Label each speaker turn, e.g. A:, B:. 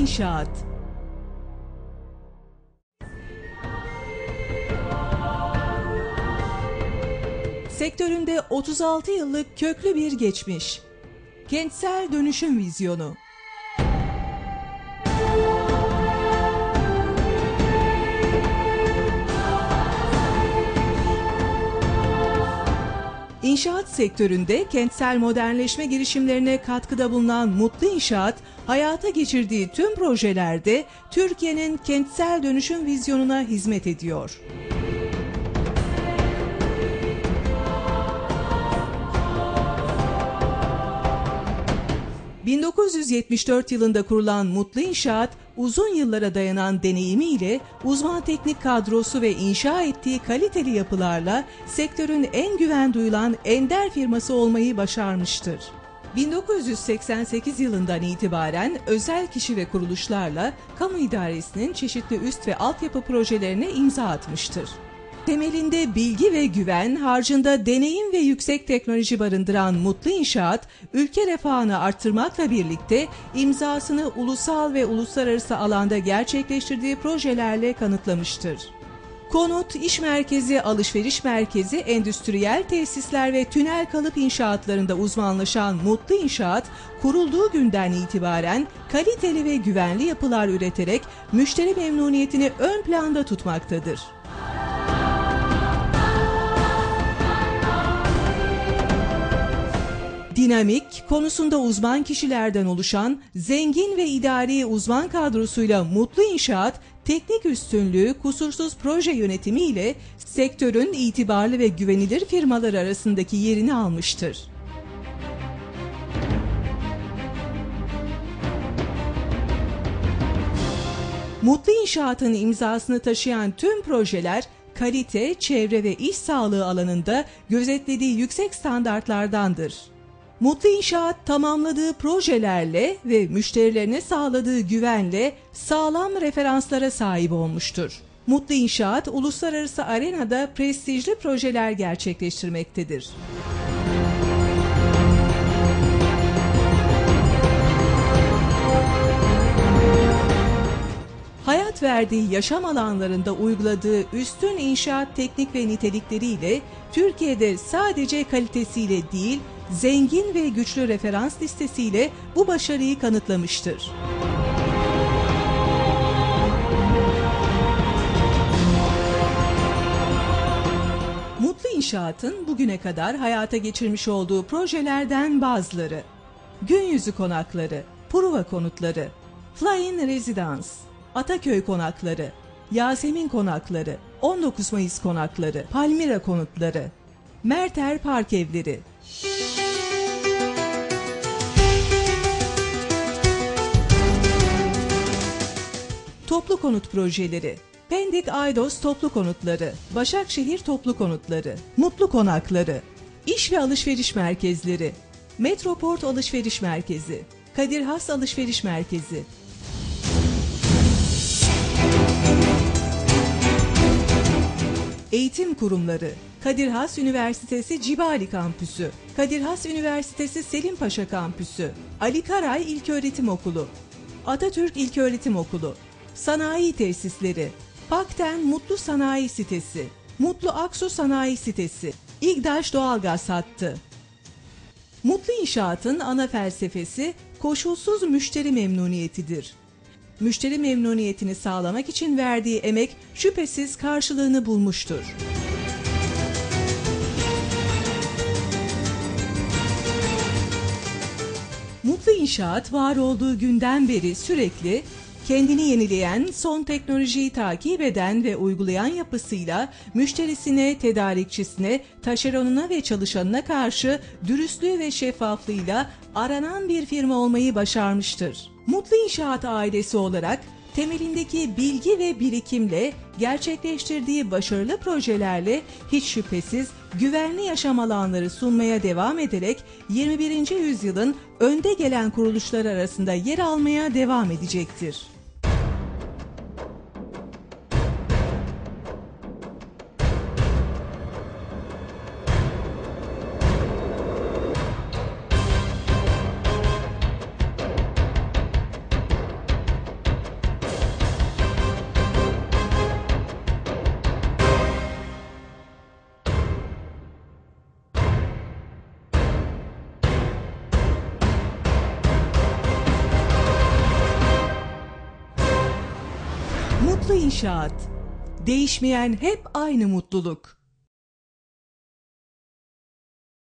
A: İnşaat Sektöründe 36 yıllık köklü bir geçmiş. Kentsel dönüşüm vizyonu. İnşaat sektöründe kentsel modernleşme girişimlerine katkıda bulunan Mutlu İnşaat, hayata geçirdiği tüm projelerde Türkiye'nin kentsel dönüşüm vizyonuna hizmet ediyor. ...1974 yılında kurulan Mutlu İnşaat, uzun yıllara dayanan deneyimiyle, uzman teknik kadrosu ve inşa ettiği kaliteli yapılarla sektörün en güven duyulan ender firması olmayı başarmıştır. 1988 yılından itibaren özel kişi ve kuruluşlarla kamu idaresinin çeşitli üst ve altyapı projelerine imza atmıştır. Temelinde bilgi ve güven, harcında deneyim ve yüksek teknoloji barındıran Mutlu İnşaat, ülke refahını arttırmakla birlikte imzasını ulusal ve uluslararası alanda gerçekleştirdiği projelerle kanıtlamıştır. Konut, iş merkezi, alışveriş merkezi, endüstriyel tesisler ve tünel kalıp inşaatlarında uzmanlaşan Mutlu İnşaat, kurulduğu günden itibaren kaliteli ve güvenli yapılar üreterek müşteri memnuniyetini ön planda tutmaktadır. Dinamik, konusunda uzman kişilerden oluşan zengin ve idari uzman kadrosuyla Mutlu İnşaat, teknik üstünlüğü, kusursuz proje yönetimi ile sektörün itibarlı ve güvenilir firmalar arasındaki yerini almıştır. Mutlu İnşaat'ın imzasını taşıyan tüm projeler kalite, çevre ve iş sağlığı alanında gözetlediği yüksek standartlardandır. Mutlu İnşaat tamamladığı projelerle ve müşterilerine sağladığı güvenle sağlam referanslara sahip olmuştur. Mutlu İnşaat uluslararası arenada prestijli projeler gerçekleştirmektedir. Verdiği yaşam alanlarında uyguladığı üstün inşaat teknik ve nitelikleriyle Türkiye'de sadece kalitesiyle değil, zengin ve güçlü referans listesiyle bu başarıyı kanıtlamıştır. Mutlu İnşaat'ın bugüne kadar hayata geçirmiş olduğu projelerden bazıları. Gün Yüzü Konakları, Pruva Konutları, Flying Residence, Ataköy Konakları, Yasemin Konakları, 19 Mayıs Konakları, Palmira Konutları, Merter Park Evleri, Toplu konut projeleri Pendik Aydos Toplu Konutları, Başakşehir Toplu Konutları, Mutlu Konakları, İş ve Alışveriş Merkezleri, Metroport Alışveriş Merkezi, Kadir Has Alışveriş Merkezi, Eğitim Kurumları, Kadir Has Üniversitesi Cibali Kampüsü, Kadir Has Üniversitesi Selimpaşa Kampüsü, Ali Karay İlköğretim Okulu, Atatürk İlköğretim Okulu, Sanayi Tesisleri, Pakten Mutlu Sanayi Sitesi, Mutlu Aksu Sanayi Sitesi, İgdaş Doğalgaz Hattı. Mutlu İnşaat'ın ana felsefesi koşulsuz müşteri memnuniyetidir. Müşteri memnuniyetini sağlamak için verdiği emek şüphesiz karşılığını bulmuştur. Mutlu İnşaat var olduğu günden beri sürekli kendini yenileyen, son teknolojiyi takip eden ve uygulayan yapısıyla müşterisine, tedarikçisine, taşeronuna ve çalışanına karşı dürüstlüğü ve şeffaflığıyla aranan bir firma olmayı başarmıştır. Mutlu İnşaat ailesi olarak temelindeki bilgi ve birikimle gerçekleştirdiği başarılı projelerle hiç şüphesiz güvenli yaşam alanları sunmaya devam ederek 21. yüzyılın önde gelen kuruluşlar arasında yer almaya devam edecektir. Mutlu İnşaat. Değişmeyen hep aynı mutluluk.